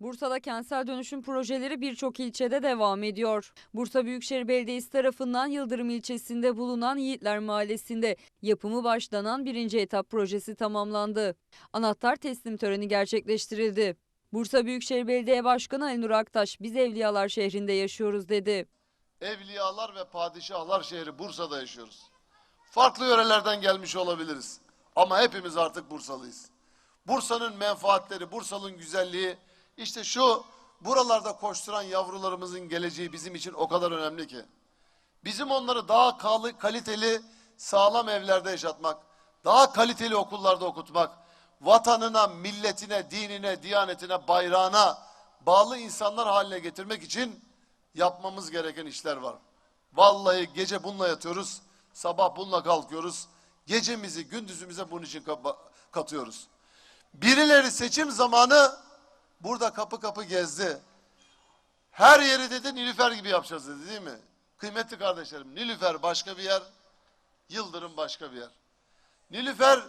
Bursa'da kentsel dönüşüm projeleri birçok ilçede devam ediyor. Bursa Büyükşehir Belediyesi tarafından Yıldırım ilçesinde bulunan Yiğitler Mahallesi'nde yapımı başlanan birinci etap projesi tamamlandı. Anahtar teslim töreni gerçekleştirildi. Bursa Büyükşehir Belediye Başkanı Ali Aktaş, biz Evliyalar şehrinde yaşıyoruz dedi. Evliyalar ve padişahlar şehri Bursa'da yaşıyoruz. Farklı yörelerden gelmiş olabiliriz. Ama hepimiz artık Bursalıyız. Bursa'nın menfaatleri, Bursa'nın güzelliği, işte şu buralarda koşturan yavrularımızın geleceği bizim için o kadar önemli ki. Bizim onları daha kaliteli, sağlam evlerde yaşatmak, daha kaliteli okullarda okutmak, vatanına, milletine, dinine, diyanetine, bayrağına bağlı insanlar haline getirmek için yapmamız gereken işler var. Vallahi gece bununla yatıyoruz, sabah bununla kalkıyoruz. Gecemizi, gündüzümüze bunun için katıyoruz. Birileri seçim zamanı burada kapı kapı gezdi. Her yeri dedi Nilüfer gibi yapacağız dedi değil mi? Kıymetli kardeşlerim Nilüfer başka bir yer, Yıldırım başka bir yer. Nilüfer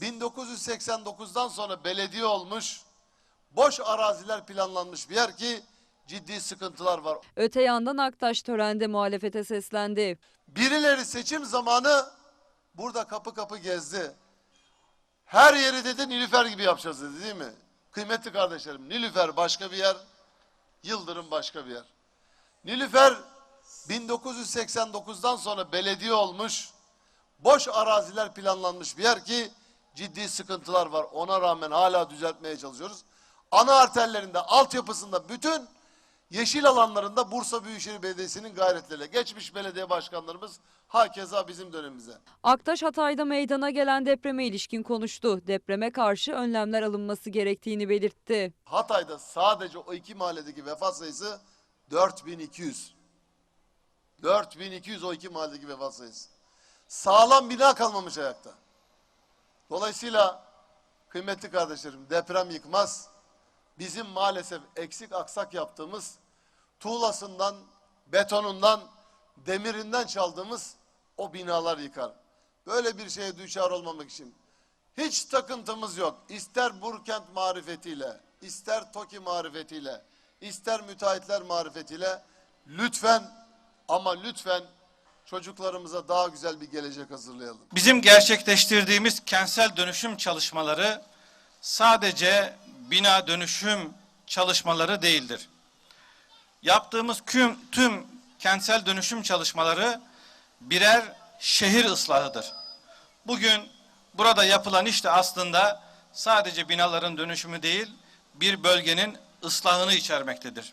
1989'dan sonra belediye olmuş, boş araziler planlanmış bir yer ki ciddi sıkıntılar var. Öte yandan Aktaş törende muhalefete seslendi. Birileri seçim zamanı burada kapı kapı gezdi. Her yeri dedi Nilüfer gibi yapacağız dedi değil mi? Kıymetli kardeşlerim Nilüfer başka bir yer, Yıldırım başka bir yer. Nilüfer 1989'dan sonra belediye olmuş, boş araziler planlanmış bir yer ki ciddi sıkıntılar var. Ona rağmen hala düzeltmeye çalışıyoruz. Ana arterlerinde, altyapısında bütün yeşil alanlarında Bursa Büyükşehir Belediyesi'nin gayretleriyle geçmiş belediye başkanlarımız hakeza bizim dönemimize. Aktaş Hatay'da meydana gelen depreme ilişkin konuştu. Depreme karşı önlemler alınması gerektiğini belirtti. Hatay'da sadece o iki mahalledeki vefat sayısı 4200. 4200 o iki mahalledeki vefat sayısı. Sağlam bina kalmamış ayakta. Dolayısıyla kıymetli kardeşlerim deprem yıkmaz. Bizim maalesef eksik aksak yaptığımız tuğlasından, betonundan, demirinden çaldığımız o binalar yıkar. Böyle bir şeye düşar olmamak için hiç takıntımız yok. İster Burkent marifetiyle, ister TOKİ marifetiyle, ister müteahhitler marifetiyle lütfen ama lütfen çocuklarımıza daha güzel bir gelecek hazırlayalım. Bizim gerçekleştirdiğimiz kentsel dönüşüm çalışmaları sadece bina dönüşüm çalışmaları değildir. Yaptığımız tüm, tüm kentsel dönüşüm çalışmaları birer şehir ıslahıdır. Bugün burada yapılan iş de aslında sadece binaların dönüşümü değil, bir bölgenin ıslahını içermektedir.